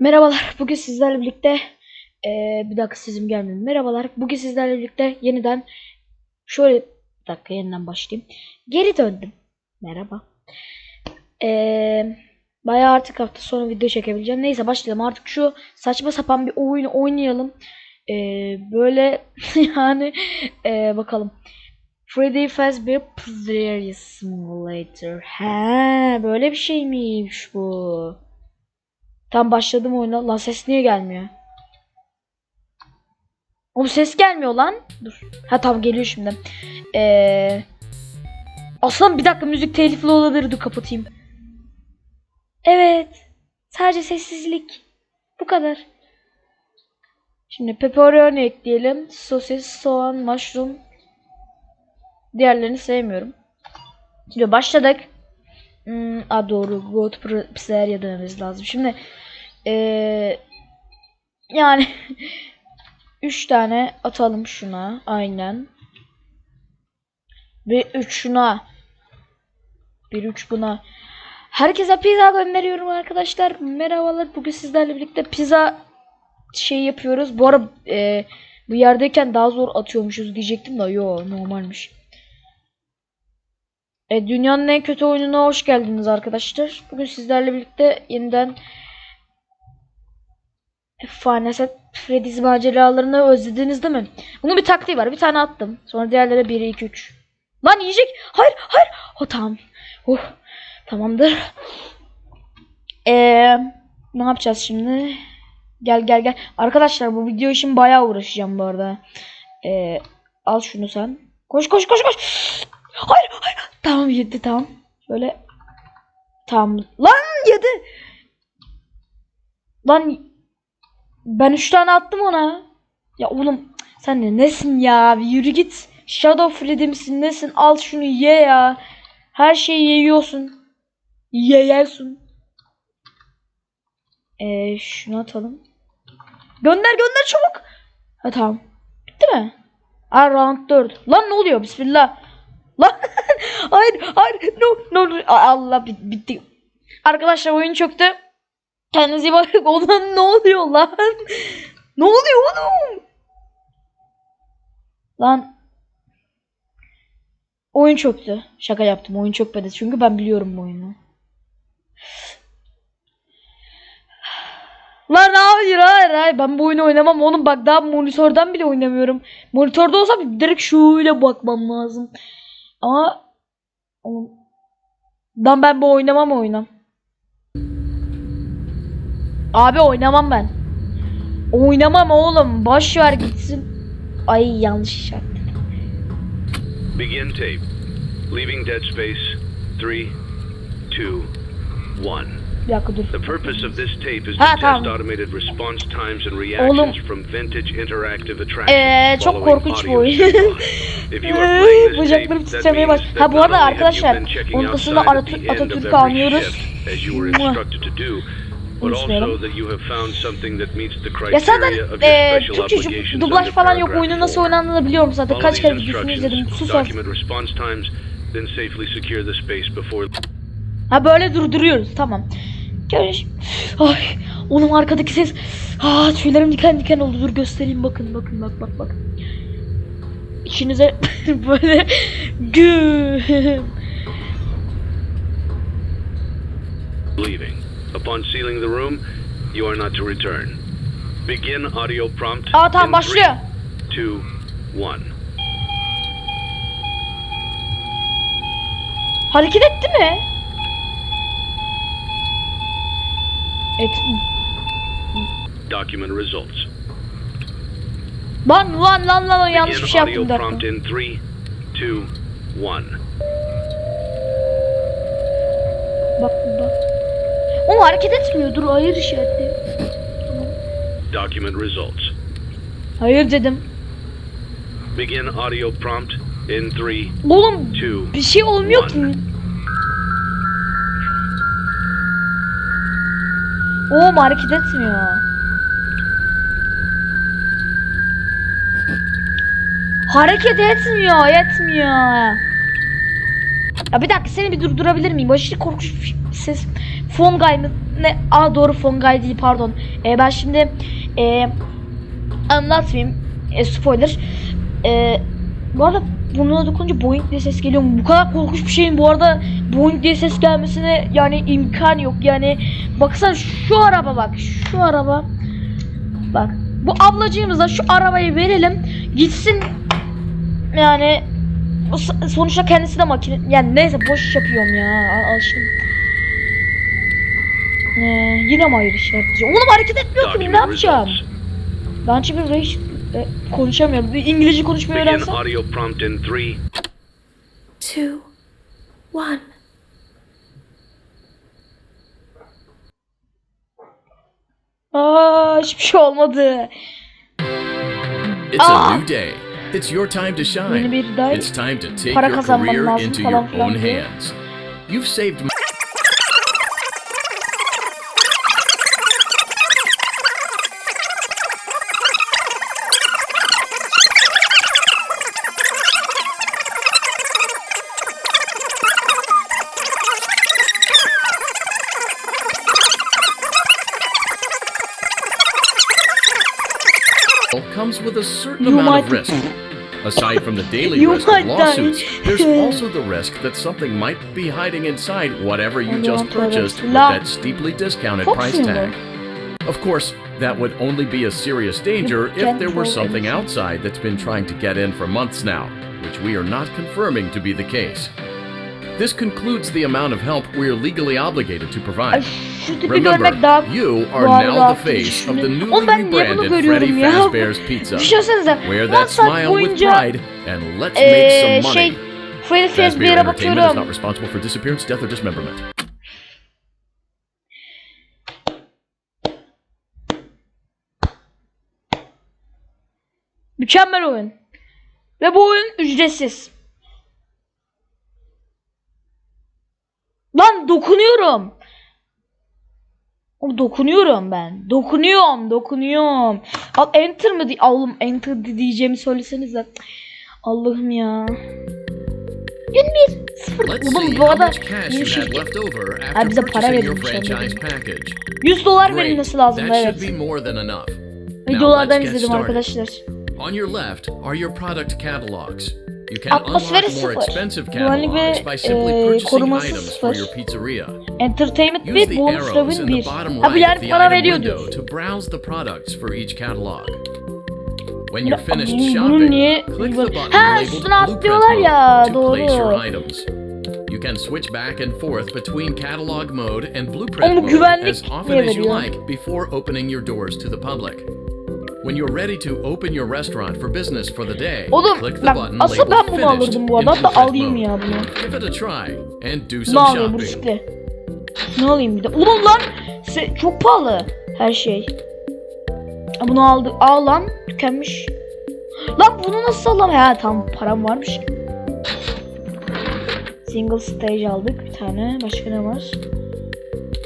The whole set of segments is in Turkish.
Merhabalar. Bugün sizlerle birlikte eee, bir dakika sesim gelmedi. Merhabalar. Bugün sizlerle birlikte yeniden şöyle bir dakika yeniden başlayayım. Geri döndüm. Merhaba. Eee bayağı artık hafta sonu video çekebileceğim. Neyse başlayalım. Artık şu saçma sapan bir oyunu oynayalım. Eee, böyle yani eee, bakalım. Freddy Fazbear Player Simulator. He, böyle bir şeymiş bu. Tam başladım oyuna. Lan ses niye gelmiyor? O ses gelmiyor lan. Dur. Ha tamam geliyor şimdi. Ee, Aslan bir dakika müzik telifli olabilir. Dur kapatayım. Evet. Sadece sessizlik. Bu kadar. Şimdi pepperoni ekleyelim. Sosis, soğan, mushroom. Diğerlerini sevmiyorum. Şimdi başladık. Hmm, a doğru. Go to Pro- Pizzeria dememiz lazım. Şimdi eee yani 3 tane atalım şuna. Aynen. Ve 3 şuna. Bir 3 buna. Herkese pizza gönderiyorum arkadaşlar. Merhabalar. Bugün sizlerle birlikte pizza şey yapıyoruz. Bu ara eee, bu yerdeyken daha zor atıyormuşuz diyecektim de yo normalmiş. E, dünyanın en kötü oyununa hoş geldiniz arkadaşlar. Bugün sizlerle birlikte yeniden Final Set Freddy's maceralarını özlediniz değil mi? Bunun bir taktiği var. Bir tane attım. Sonra diğerlere 1, 2, 3. Lan yiyecek. Hayır, hayır. O tamam. Oh, tamamdır. Eee ne yapacağız şimdi? Gel gel gel. Arkadaşlar bu video için bayağı uğraşacağım bu arada. Eee al şunu sen. Koş koş koş koş. Hayır hayır. Tamam yedi tamam. Şöyle. Tamam. Lan yedi. Lan ben üç tane attım ona. Ya oğlum sen de nesin ya? Bir yürü git. Shadow Freddy misin nesin? Al şunu ye ya. Her şeyi yiyorsun. Yiyorsun. Ee, şunu atalım. Gönder gönder çabuk. Ha tamam. Bitti mi? Aa round 4. Lan ne oluyor? Bismillah. Lan hayır hayır no no no. Allah bit- bitti. Arkadaşlar oyun çöktü. Kendinize bakın. Ona ne oluyor lan? ne oluyor oğlum? Lan oyun çöktü. Şaka yaptım. Oyun çökmedi. Çünkü ben biliyorum bu oyunu. Lan hayır hayır hayır ben bu oyunu oynamam oğlum bak daha monitörden bile oynamıyorum. Monitörde olsa direkt şöyle bakmam lazım. Ama lan ben bu oynamam oyunu. Abi oynamam ben. Oynamam oğlum. Boş ver gitsin. Ay yanlış işaret. Begin tape. Leaving dead space. Three, two, one. Bir dakika dur. The purpose of this tape is Ha, to test tamam. automated response times and reactions Oğlum. from vintage interactive attractions. Ee, çok korkunç audio oyun. Bacaklarım titremeye baş- Ha bu arada arkadaşlar onun dışında Atatürk'ü anlıyoruz. The Ya zaten criteria of your e, special Türkçe obligations dublaj falan yok. Oyunun nasıl oynandığını biliyorum zaten. Kaç kere videosunu izledim. Sus artık. document response times, then safely secure the space before Ha böyle durduruyoruz. Tamam. Görüş. Ay, onun arkadaki ses. Ah, tüylerim diken diken oldu. Dur göstereyim bakın bakın bak bak bak. İçinize böyle güm. leaving. Upon sealing the room, you are not to return. Begin audio prompt. Aa tamam in başlıyor. three, two, one. Hareket etti mi? Et. Document results. Lan lan lan lan yanlış bir şey yaptım bir prompt in three, two, one. Bak bak. O hareket etmiyor. Dur hayır işaretli. Document results. Hayır dedim. Begin audio prompt in three, Oğlum two, bir şey olmuyor ki. Oğlum hareket etmiyor. Hareket etmiyor, etmiyor. Ya bir dakika seni bir durdurabilir miyim? Aşırı korkunç bir ses. Fon guy mı? ne? Aa doğru Fongay değil pardon. E, ben şimdi e, anlatmayayım. E, spoiler. E, bu arada burnuna dokununca Boeing diye ses geliyor. Bu kadar korkunç bir şeyin bu arada Boeing diye ses gelmesine yani imkan yok. Yani baksana şu araba bak. Şu araba. Bak. Bu ablacığımıza şu arabayı verelim. Gitsin yani sonuçta kendisi de makine yani neyse boş yapıyorum ya Al- alıştım. Ee, yine mi ayrı işaretci? Oğlum hareket etmiyor ki ne yapacağım? Ben çünkü reis e, konuşamıyorum. Bir İngilizce konuşmayı Begin öğrensem. audio prompt in three, two, one. Aa hiçbir şey olmadı. It's Ah! a new day. It's your time to Yeni shine. bir day. It's time to take Para your career lazım into falan your filan own hands. You've saved comes with a certain You amount of risk. Aside from the daily risk of lawsuits, there's also the risk that something might be hiding inside whatever you just purchased with that steeply discounted price tag. Of course, that would only be a serious danger if there were something outside that's been trying to get in for months now, which we are not confirming to be the case. This concludes the amount of help we're legally obligated to provide. şu tipi görmek daha Remember, you are now the face of the newly Oğlum ben niye bunu rebranded Freddy? Fazbear's Pizza. Wear that smile with pride and let's make eee some money. Freddy Fazbear Entertainment is not responsible for disappearance, death, or dismemberment. Mükemmel oyun. Ve bu oyun ücretsiz. Lan dokunuyorum. Oğlum dokunuyorum ben. Dokunuyorum, dokunuyorum. Al enter mı Allah'ım enter di- diyeceğimi söylesenize. Allah'ım ya. 21 sıfır. Let's Oğlum bu arada yeni şirket Ha, bize para verilmiş franchise anladım. package. 100 dolar verilmesi lazım evet. Videolardan izledim arkadaşlar. On your left are your product catalogs. You can Atmosferi unlock more sıfır. expensive catalogs by simply eee, purchasing koruması items for sıfır. your pizzeria. Entertainment Use 1, the arrows in 1. the bottom Ha bu right of yani the para item veriyor window to browse the products for each catalog. When you're finished bunun shopping, click the button Ha, labeled üstüne Blueprint atlıyorlar Mode to place your items. You can switch back and forth between catalog mode and blueprint mode güvenlik as often as you veriyor? like before opening your doors to the public. When you're ready to open your restaurant for business for the day, Oğlum click the button asıl ben bunu alırdım bu arada. Hatta alayım ya bunu. Give it a try and do Ne some alayım bu shopping. riskli. Ne alayım bir de. Ulan lan çok pahalı her şey. Bunu aldı. Aa lan tükenmiş. Lan bunu nasıl alam? Ha tam param varmış. Single stage aldık bir tane. Başka ne var?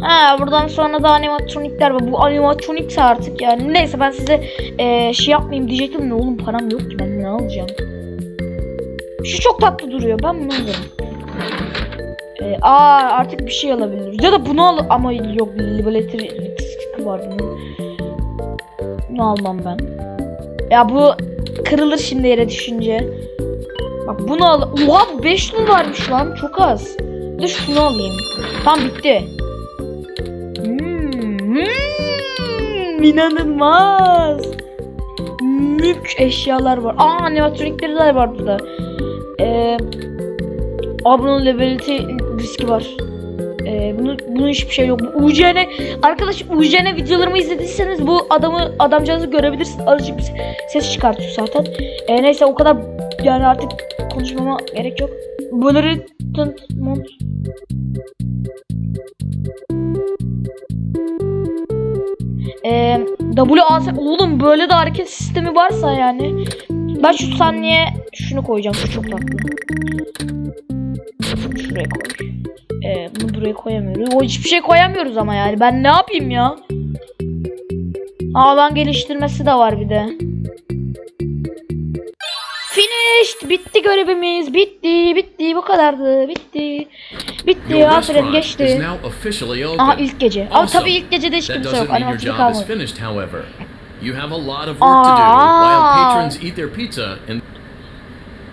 Ha buradan sonra da animatronikler var. Bu animatronikse artık yani. Neyse ben size eee, şey yapmayayım diyecektim de oğlum param yok ki ben ne alacağım? Şu çok tatlı duruyor. Ben bunu alırım. Ee, aa artık bir şey alabiliriz. Ya da bunu al ama yok liberatory riski var bunun. Bunu almam ben. Ya bu kırılır şimdi yere düşünce. Bak bunu al. Oha bu 5 varmış lan çok az. De şunu alayım. Tam bitti. İnanılmaz. Mük eşyalar var. Aa animatronikler var burada. Eee Aa bunun levelity riski var. Ee, bunu, bunun hiçbir şey yok. UCN arkadaş UCN videolarımı izlediyseniz bu adamı adamcağızı görebilirsiniz. Azıcık bir ses çıkartıyor zaten. Ee, neyse o kadar yani artık konuşmama gerek yok. Böyle mont Ee, WAS oğlum böyle de hareket sistemi varsa yani ben şu saniye şunu koyacağım şu çok tatlı. Şunu şuraya koy. Ee, bunu buraya koyamıyoruz. O hiçbir şey koyamıyoruz ama yani. Ben ne yapayım ya? Alan geliştirmesi de var bir de. Finished. Bitti görevimiz. Bitti. Bitti. Bu kadardı. Bitti. Bitti ya is geçti. Aha ilk gece. Ama tabii ilk gecede hiç kimse yok. Animatörü kalmadı. finished, however. You have a lot of work to do while patrons eat their pizza and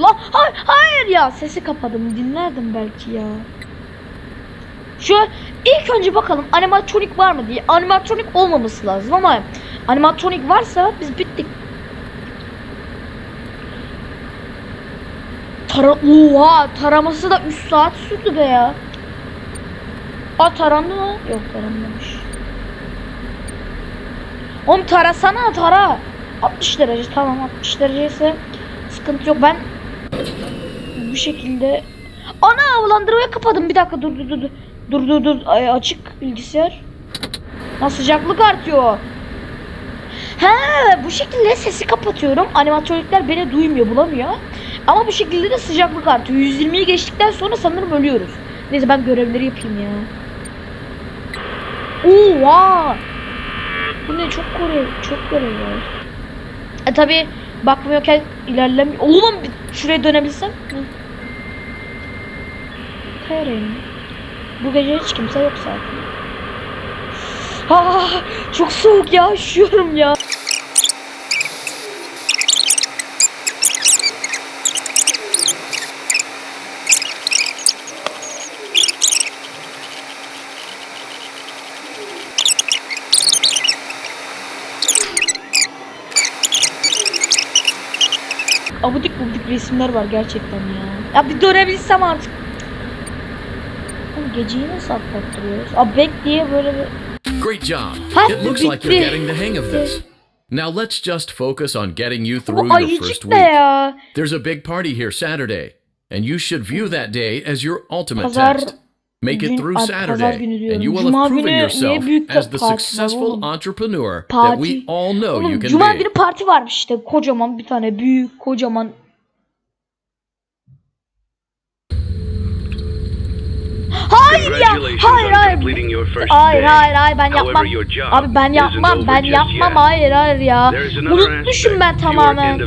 Lan hayır, hayır ya sesi kapadım dinlerdim belki ya. Şu ilk önce bakalım animatronik var mı diye. Animatronik olmaması lazım ama animatronik varsa biz bittik. Tara Oha taraması da 3 saat sürdü be ya. Aa tarandı mı? Yok taranmamış. Oğlum tarasana tara. 60 derece tamam 60 derece ise sıkıntı yok. Ben bu şekilde ana havalandırmayı kapadım bir dakika dur dur dur dur dur dur Ay, açık bilgisayar Lan sıcaklık artıyor He bu şekilde sesi kapatıyorum animatörlükler beni duymuyor bulamıyor ama bu şekilde de sıcaklık artıyor 120'yi geçtikten sonra sanırım ölüyoruz neyse ben görevleri yapayım ya Oha bu ne çok görev çok görev var e tabi bakmıyorken ilerlemiyor. Oğlum şuraya dönebilsem. Kayarayım. Bu gece hiç kimse yok zaten. Ah, çok soğuk ya üşüyorum ya. Resimler var gerçekten ya. Ya bir dönebilsem artık. Oğlum geceyi nasıl atlattırıyoruz? Abi bek diye böyle bir... great job. Ha, It looks like you're bitti. getting the hang of this. Now let's just focus on getting you Bu through your ayıcık first week. ya? There's a big party here Saturday, and you should view that day as your ultimate Pazar test. Make gün- it through Saturday, and you will Cuma have proven yourself as the successful oğlum? entrepreneur that we all know you can cuma be. günü parti varmış işte. Kocaman bir tane büyük kocaman. Hayır ya. Hayır hayır. Hayır hayır hayır ben yapmam. Abi ben yapmam ben yapmam hayır hayır ya. Unutmuşum ben tamamen.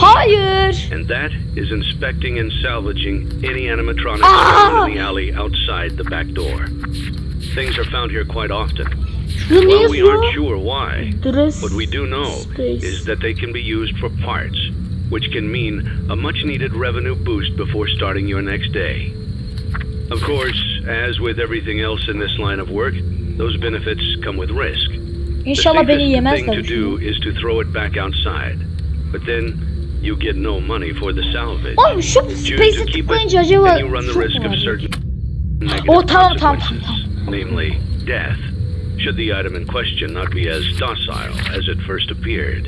Hayır. And that is inspecting and salvaging any animatronics Ah! found in the alley outside the back door. Things are found here quite often. While we aren't sure why, what we do know is that they can be used for parts, which can mean a much needed revenue boost before starting your next day. Of course, as with everything else in this line of work, those benefits come with risk. The İnşallah beni safest yemezler. thing to do is to throw it back outside. But then you get no money for the salvage. Oğlum şu Choose space'e to keep tıklayınca acaba you run the risk of certain Oh, tamam, tamam, consequences, namely death, should the item in question not be as docile as it first appeared.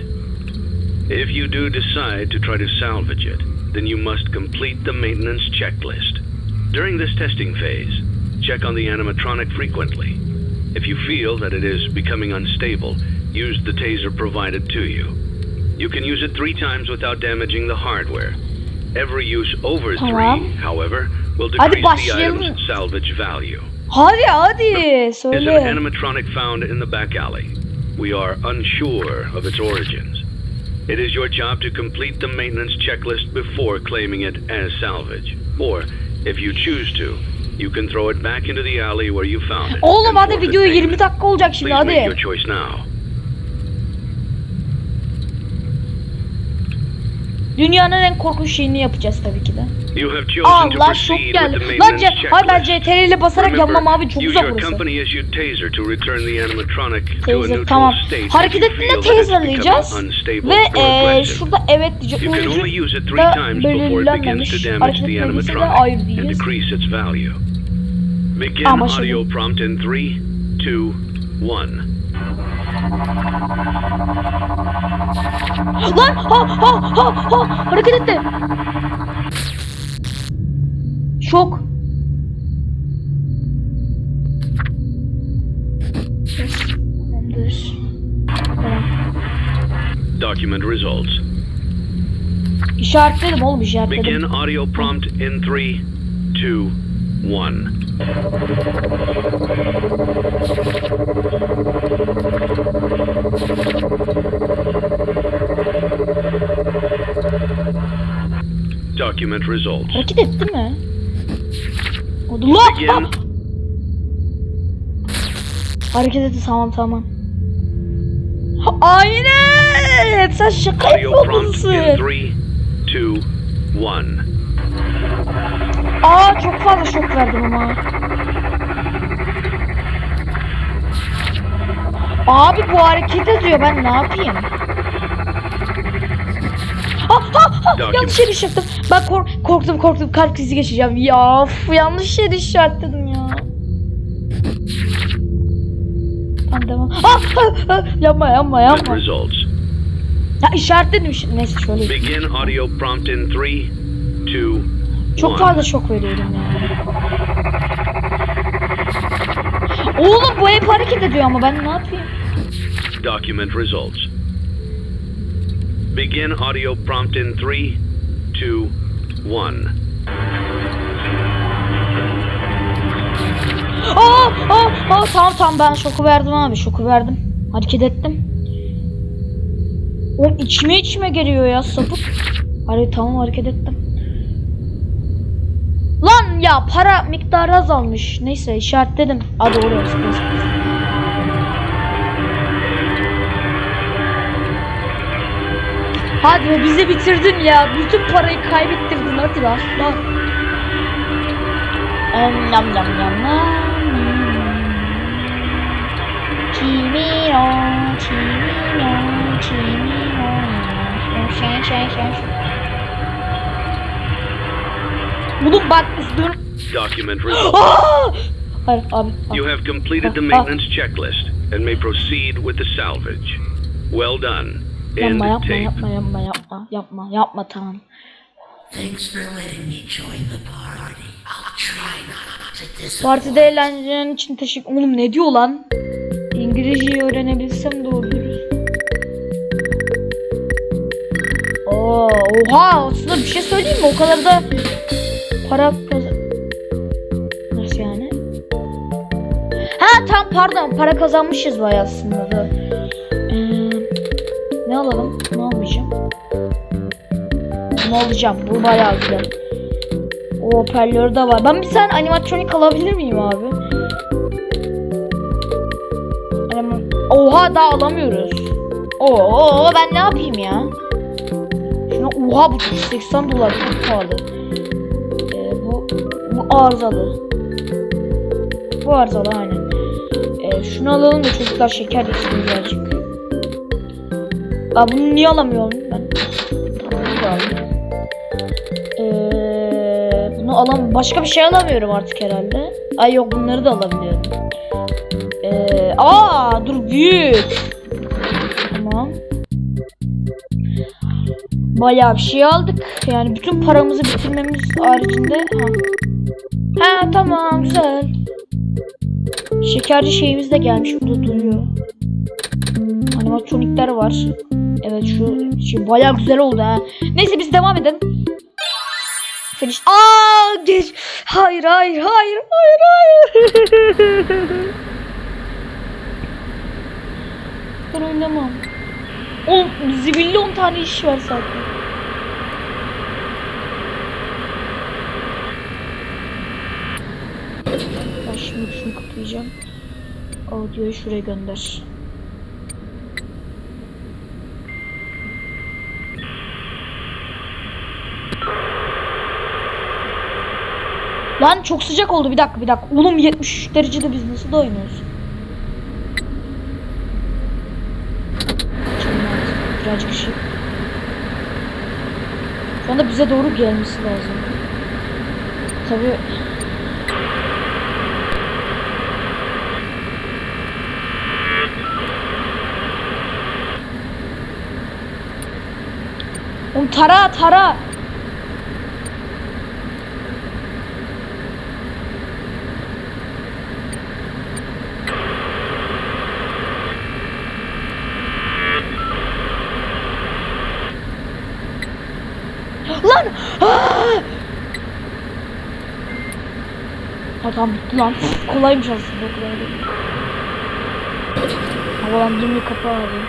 If you do decide to try to salvage it, then you must complete the maintenance checklist. During this testing phase, check on the animatronic frequently. If you feel that it is becoming unstable, use the taser provided to you. You can use it three times without damaging the hardware. Every use over Tamam. three, however, will Hadi decrease the başlayalım. item's salvage value. Hadi hadi Is an söyle. animatronic found in the back alley? We are unsure of its origins. It is your job to complete the maintenance checklist before claiming it as salvage. Or, if you choose to, you can throw it back into the alley where you found it. Oğlum hadi video 20 payment. dakika olacak şimdi Please make hadi. your choice now. Dünyanın en korkunç şeyini yapacağız tabii ki de. Allah şok geldi. Lan C hayır ben CTRL ile basarak yapmam abi çok uzak burası. Taser tamam. Hareket ettiğinde taserlayacağız. Ve ee, şurada evet diyecek. Oyuncu da belirlenmemiş. Hareket etmediyse de hayır diyeceğiz. Begin Ama audio ha ha ha ha hareket etti. Şok. Document results. İşaretledim oğlum işaretledim. Begin audio prompt in 3, 2, 1. experiment results. Hareket etti mi? Odula! Begin. Hareket etti tamam tamam. Aynen! Sen şaka yapıyorsun. 3, Aa çok fazla şok verdim ama. Abi bu hareket ediyor ben ne yapayım? Ah, ah, ah, yanlış yere düştüm. Ben kork- korktum korktum kalp krizi geçeceğim. Ya of, yanlış yere işaretledim ya. Tamam devam. Ah, ah, ah, yapma yapma yapma. Ya işaretledim. işte. Neyse şöyle. Begin audio prompt in three, two, Çok one. fazla şok veriyorum ya. Oğlum bu hep hareket ediyor ama ben ne yapayım? Document results. Begin audio prompt in three, two, one. Aa, aa, aa, tamam tamam ben şoku verdim abi şoku verdim. Hareket ettim. Oğlum içime içime geliyor ya sapık. Hadi tamam hareket ettim. Lan ya para miktarı azalmış. Neyse işaretledim. Hadi oraya space. Hadi be bizi bitirdin ya. Bütün parayı kaybettirdin hadi lan. Lan. Em, Yam yam yam yam. Chimino, chimino, chimino. Şen şen şen. Bunu bak dur. Document! Hayır abi. You have completed the Ah, ah. maintenance checklist and may proceed with the salvage. Well done. Yapma yapma yapma yapma yapma yapma yapma tamam. Thanks for letting me join the party. I'll try not to disappoint. Partide eğlencen için teşekkür... Oğlum ne diyor lan? İngilizceyi öğrenebilsem de olur. Oo, oha aslında bir şey söyleyeyim mi? O kadar da para kaz... Nasıl yani? Ha tam pardon para kazanmışız bayağı aslında da. Ne alalım? Ne almayacağım? Ne alacağım? Bu bayağı güzel. O hoparlörü de var. Ben bir tane animatronik alabilir miyim abi? Oha daha alamıyoruz. Oo ben ne yapayım ya? Şuna oha bu 80 dolar çok pahalı. Ee, bu bu arızalı. Bu arızalı aynen. Ee, şunu alalım da çocuklar şeker yesin birazcık. Aa bunu niye alamıyorum ben? Bu. Ee, bunu alam başka bir şey alamıyorum artık herhalde. Ay yok bunları da alabiliyorum. Ee, aa dur büyük. Tamam. Bayağı bir şey aldık. Yani bütün paramızı bitirmemiz haricinde. Ha, ha tamam güzel. Şekerci şeyimiz de gelmiş burada duruyor. Animatronikler var. Evet şu şey bayağı güzel oldu ha. Neyse biz devam edelim. Finish. Aa geç. Hayır hayır hayır hayır hayır. ben oynamam. On, zibilli 10 tane iş var zaten. Ben şimdi şunu kapayacağım. Audio'yu şuraya gönder. Lan çok sıcak oldu bir dakika bir dakika. Oğlum 73 derecede biz nasıl da oynuyoruz? Birazcık şey. Şu anda bize doğru gelmesi lazım. Tabii. Oğlum tara tara. Ha tamam bitti lan. Kolaymış aslında kolaydı. Havalandırmayı kapağı alayım.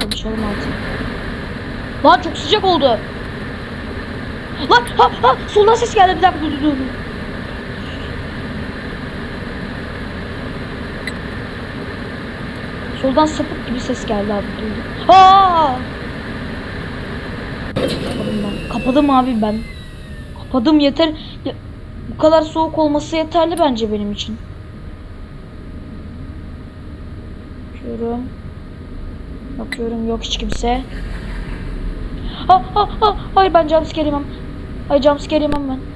Konuşalım artık. Lan çok sıcak oldu. Lan ha ha soldan ses geldi bir dakika dur dur dur. Soldan sapık gibi ses geldi abi duydum. Aa! Kapadım ben. Kapadım abi ben. Kapadım yeter. Ya, bu kadar soğuk olması yeterli bence benim için. Bakıyorum. Bakıyorum yok hiç kimse. Ha ha ha hayır ben jumpscare yemem. Hayır jumpscare yemem ben.